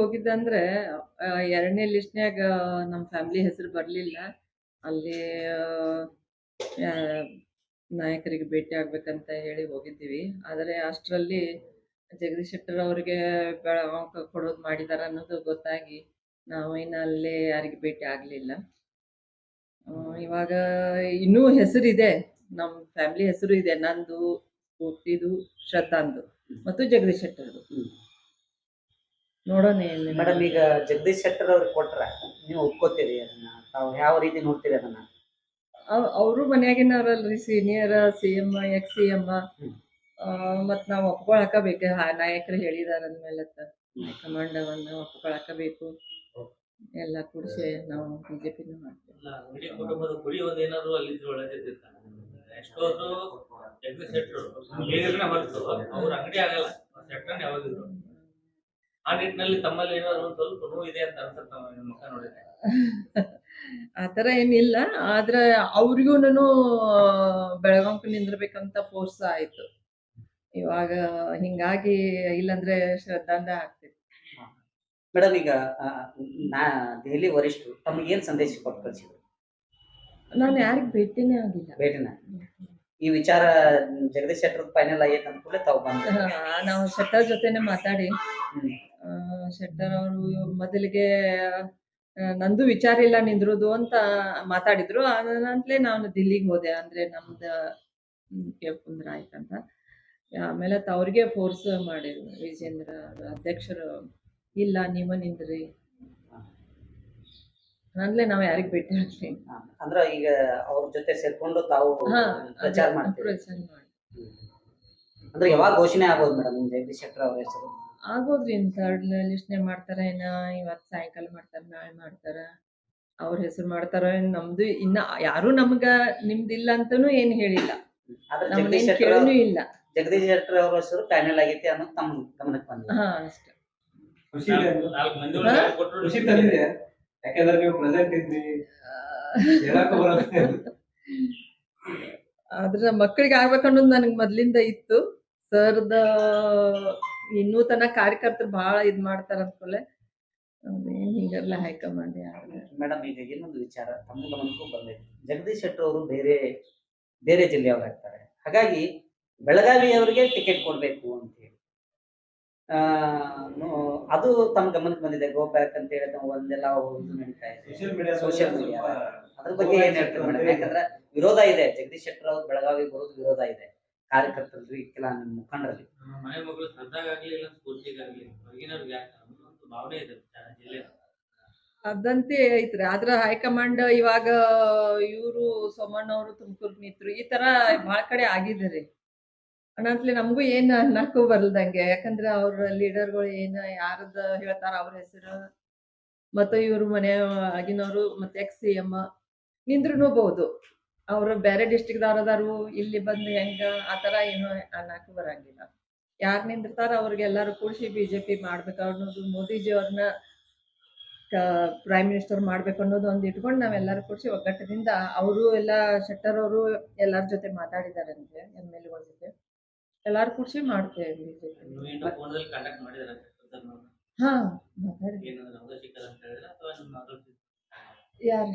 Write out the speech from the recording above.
ಹೋಗಿದ್ದಂದ್ರೆ ಎರಡನೇ ಲಿಸ್ಟ್ನ್ಯಾಗ ನಮ್ಮ ಫ್ಯಾಮಿಲಿ ಹೆಸರು ಬರಲಿಲ್ಲ. ಅಲ್ಲಿ ನಾಯಕರಿಗೆ ಭೇಟಿ ಆಗ್ಬೇಕಂತ ಹೇಳಿ ಹೋಗಿದ್ದೀವಿ. ಆದರೆ ಅಷ್ಟರಲ್ಲಿ ಜಗದೀಶ್ ಶೆಟ್ಟರ್ ಅವರಿಗೆ ಕೊಡೋದ್ ಕೊಡೋದು ಮಾಡಿದಾರ ಅನ್ನೋದು ಗೊತ್ತಾಗಿ ನಾವು ಇನ್ನು ಅಲ್ಲಿ ಯಾರಿಗೆ ಭೇಟಿ ಆಗಲಿಲ್ಲ. ಇವಾಗ ಇನ್ನೂ ಹೆಸರಿದೆ. ನಮ್ಮ ಫ್ಯಾಮಿಲಿ ಹೆಸರು ಇದೆ. ನಂದು ಸ್ಫೂರ್ತಿದು ಶ್ರದ್ಧಾಂದು ಮತ್ತು ಜಗದೀಶ್ ಶೆಟ್ಟರ್ದು. ನೋಡೋಣ ಏನು ಮೇಡಮ್ ಈಗ ಜಗದೀಶ್ ಶೆಟ್ಟರ್ ಅವ್ರಿಗೆ ಕೊಟ್ರ ನೀವು ಒಪ್ಕೋತೀರಿ ಅದನ್ನ? ತಾವು ಯಾವ ರೀತಿ ನೋಡ್ತೀರಿ ಅದನ್ನ? ಅವರು ಮನ್ಯಾಗಿನವ್ರಲ್ರಿ senior C M X C M. ಮತ್ ನಾವ್ ಒಪ್ಕೊಳಕಬೇಕು. ನಾಯಕರು ಹೇಳಿದಾರ ಅಂದ್ಮೇಲೆ ಒಪ್ಕೊಳಕ ಬೇಕು ಎಲ್ಲ ಕೂಡಿಸಿ ನಾವು ಬಿಜೆಪಿ ಮಾಡ್ತೇವೆ. ಅಲ್ಲ, ಅಂಗಡಿ ಕುಟುಂಬದ ಕುಡಿಯೋದು ಏನಾದ್ರು ಅಲ್ಲಿದ್ರೆ ಒಳ್ಳೇದಿರ್ತಿತ್ತ ಎಷ್ಟೋದ್ರು ಜಗದೀಶ್ ಶೆಟ್ಟರು ಹೊರತು ಅವ್ರ ಅಂಗಡಿ ಆಗಲ್ಲ ಶೆಟ್ಟರ್ ಯಾವಾಗಿದ್ರು ಆ ನಿಟ್ಟಿನಲ್ಲಿ ತಮ್ಮಲ್ಲಿ ಏನಾದ್ರು ಒಂದ್ ಸ್ವಲ್ಪ ನೋವು ಇದೆ ಅಂತ ಅನ್ಸುತ್ತೆ ಮುಖ ನೋಡಿದ್ರೆ. ಆತರ ಏನಿಲ್ಲ ಆದ್ರೆ ಅವ್ರಿಗೂನು ಬೆಳಗಾಂಕ ನಿಂದಿರ್ಬೇಕಂತ ಫೋರ್ಸ್ ಆಯ್ತು. ಇವಾಗ ಹಿಂಗಾಗಿ ಇಲ್ಲಂದ್ರೆ ಶ್ರದ್ಧಾಂದ ಆಗ್ತಿತ್ತು ಮೇಡಮ್ ಈಗ ಆ, ನಾ ದೆಹಲಿ ವರಿಷ್ಠರು ತಮಗೆ ಏನ್ ಸಂದೇಶ ಕೊಟ್ಟು ಕಳಿಸಿದ್ರು? ನಾನು ಯಾರಿಗ್ ಭೇಟಿನೇ ಆಗಿಲ್ಲ. ಭೇಟಿನ? ಈ ವಿಚಾರ ಜಗದೀಶ್ ಶೆಟ್ಟರ್ ಫೈನಲ್ ಆಗೈತೆ ಅಂತ ಕೂಡಲೇ ತಾವು ಬಂದ ನಾವು ಶೆಟ್ಟರ್ ಜೊತೆನೆ ಮಾತಾಡಿ. ಹ್ಮ್. ಶೆಟ್ಟರ್ ಅವರು ಮೊದಲಿಗೆ ನಂದು ವಿಚಾರ ಇಲ್ಲ ನಿಂದ್ರುದು ಅಂತ ಮಾತಾಡಿದ್ರು. ಅದಂತಲೇ ನಾನು ದಿಲ್ಲಿಗೆ ಹೋದೆ. ಅಂದ್ರೆ ನಮ್ದು ಆಯ್ತು ಆಯ್ತಂತ. ಆಮೇಲೆ ಅವ್ರಿಗೆ ಫೋರ್ಸ್ ಮಾಡಿದ್ರು. ವಿಜೇಂದ್ರ ಅಧ್ಯಕ್ಷರು ಇಲ್ಲ ನೀವ ನಿಂದ್ರಿ. ಅಂದ್ಲೆ ನಾವ್ ಯಾರಿಗ್ ಭೇಟಿ ಆಗ್ಲಿ ಅಂದ್ರ ಈಗ ಅವ್ರ ಜೊತೆ ಸೇರ್ಕೊಂಡು ತಾವು ಪ್ರಚಾರ ಮಾಡ್ತೀವಿ ಪ್ರಚಾರ ಮಾಡಿ. ಅಂದ್ರೆ ಯಾವಾಗ ಘೋಷಣೆ ಆಗೋದು ಮೇಡಮ್ ಜಗದೀಶ್ ಶೆಟ್ಟರ್ ಅವ್ರ ಹೆಸರು? ಆಗೋದ್ರಿ ಥರ್ಡ್ ಲಿಸ್ಟ್ನೇ ಮಾಡ್ತಾರ ಏನ ಇವತ್ತು ಸಾಯಂಕಾಲ ಮಾಡ್ತಾರ ನಾಳೆ ಮಾಡ್ತಾರ ಅವ್ರ ಹೆಸರು ಮಾಡ್ತಾರ ಏನ್ ನಮ್ದು ಇನ್ನ ಯಾರು ನಮ್ಗ ನಿಮ್ದಿಲ್ಲ ಅಂತಾನು ಏನು ಹೇಳಿಲ್ಲ. ಆದ್ರೆ ಜಗದೀಶ್ ನಮ್ಮನ್ನೇನ್ ಕೇಳೂ ಇಲ್ಲ. ಜಗದೀಶ್ ಶೆಟ್ಟರ್ ಅವ್ರ ಹೆಸರು ಫೈನಲ್ ಆಗೈತಿ ಅನ್ನೋದು ತಮ್ಮ ಗಮನಕ್ಕೆ ಬಂದಿದೆ. ಹಾ ಅಷ್ಟೇ. ಖುಷಿ ಇದೆ ನಾಲ್ಕು- ನಾಲ್ಕು ಮಂದಿ ಒಳಗೆ ಖುಷಿ ತಂದಿದೆ ಯಾಕಂದ್ರೆ ನೀವು ಪ್ರೆಸೆಂಟ್ ಇದ್ರಿ. ಆದ್ರ ಮಕ್ಕಳಿಗೆ ಆಗ್ಬೇಕನ್ನೋದು ನನಗೆ ಮೊದ್ಲಿಂದ ಇತ್ತು. ಸರ್ದ ಇನ್ನೂ ತನ ಕಾರ್ಯಕರ್ತರು ಬಹಳ ಇದ್ ಮಾಡ್ತಾರ ಅಂದ್ಕೊಳ್ಳೆ ಏನ್ ಹಿಂಗಲ್ಲ ಹೈಕಮಾಂಡ್ ಯಾರು ಮೇಡಮ್ ಈಗ ಇನ್ನೊಂದು ವಿಚಾರ ತಮ್ಮ ಗಮನಕ್ಕೂ ಬಂದಿದೆ. ಜಗದೀಶ್ ಶೆಟ್ಟರ್ ಅವರು ಬೇರೆ ಬೇರೆ ಜಿಲ್ಲೆಯವ್ರು ಆಗ್ತಾರೆ. ಹಾಗಾಗಿ ಬೆಳಗಾವಿಯವರಿಗೆ ಟಿಕೆಟ್ ಕೊಡ್ಬೇಕು ಅಂತ ಹೇಳಿ. ಆ, ನೋ- ಅದು ತಮ್ಮ ಗಮನಕ್ಕೆ ಬಂದಿದೆ. ಗೋ ಬ್ಯಾಕ್ ಅಂತ ಹೇಳಿ ನಾವು ಒಂದೆಲ್ಲ ಇದು ನಡೀತಾ ಇದೆ. Social media. ಅದ್ರ ಬಗ್ಗೆ ಏನ್ ಹೇಳ್ತಾರೆ ಮೇಡಮ್? ಯಾಕಂದ್ರೆ ವಿರೋಧ ಇದೆ. ಜಗದೀಶ್ ಶೆಟ್ಟರ್ ಅವ್ರು ಬೆಳಗಾವಿ ಬರೋದು ವಿರೋಧ ಇದೆ. ಕಾರ್ಯಕರ್ತರಲ್ಲಿ ಕೆಲ ನಿಮ್ಮ ಮುಖಂಡರಲ್ಲಿ. ಮನೆ ಮಗಳು ಶ್ರದ್ಧಾಗಾಗ್ಲಿ ಇಲ್ಲ ಸ್ಫೂರ್ತಿಗಾಗ್ಲಿ ಹೊರಗಿನವ್ರಿಗೆ ಯಾಕೆ ಒಂದು ಭಾವನೆ ಇದೆ ಜಿಲ್ಲೆ ಅದಂತೆ ಐತ್ರಿ. ಆದ್ರ ಹೈಕಮಾಂಡ್ ಇವಾಗ ಇವರು ಸೋಮಣ್ಣ ಅವರು ತುಮಕೂರ್ ನಿಂತ್ರು ಈ ತರ ಬಹಳ ಕಡೆ ಆಗಿದ್ರಿ. ಅನಂತ್ಲೆ ನಮಗೂ ಏನ್ ಅನ್ನಕ್ಕೂ ಬರಲ್ದಂಗೆ. ಯಾಕಂದ್ರೆ ಅವ್ರ ಲೀಡರ್ಗಳು ಏನು ಯಾರದ ಹೇಳ್ತಾರ ಅವ್ರ ಹೆಸರು ಮತ್ತೆ ಇವ್ರ ಮನೆ ಆಗಿನವರು ಮತ್ತೆ ಎಕ್ಸ್ ಸಿ ಎಂ ನಿಂದ್ರೂಬಹುದು ಅವ್ರು ಬೇರೆ ಡಿಸ್ಟಿಕ್ ದವ್ರದಾರು ಇಲ್ಲಿ ಬಂದು ಹೆಂಗ ಆತರ ಏನು ಅನ್ನಕ್ಕೆ ಬರಂಗಿಲ್ಲ. ಯಾರ್ ನಿಂದಿರ್ತಾರ ಅವ್ರಿಗೆಲ್ಲಾರು ಕೂಡಿಸಿ ಬಿಜೆಪಿ ಮಾಡ್ಬೇಕು ಅನ್ನೋದು ಮೋದಿಜಿ ಅವ್ರನ್ನ ಪ್ರೈಮ್ ಮಿನಿಸ್ಟರ್ ಮಾಡ್ಬೇಕು ಅನ್ನೋದು ಒಂದು ಇಟ್ಕೊಂಡು ನಾವೆಲ್ಲರೂ ಕೂಡಿಸಿ ಒಗ್ಗಟ್ಟದಿಂದ ಅವರು ಎಲ್ಲ ಶೆಟ್ಟರ್ ಅವರು ಎಲ್ಲರ ಜೊತೆ ಮಾತಾಡಿದಾರಂತೆ ಎಂ ಎಲ್ ಎಗಳ ಜೊತೆ. ಎಲ್ಲಾರು ಕೂಡಿಸಿ ಮಾಡ್ತೇವೆ ಹಾ ಮಗಳು ಯಾರು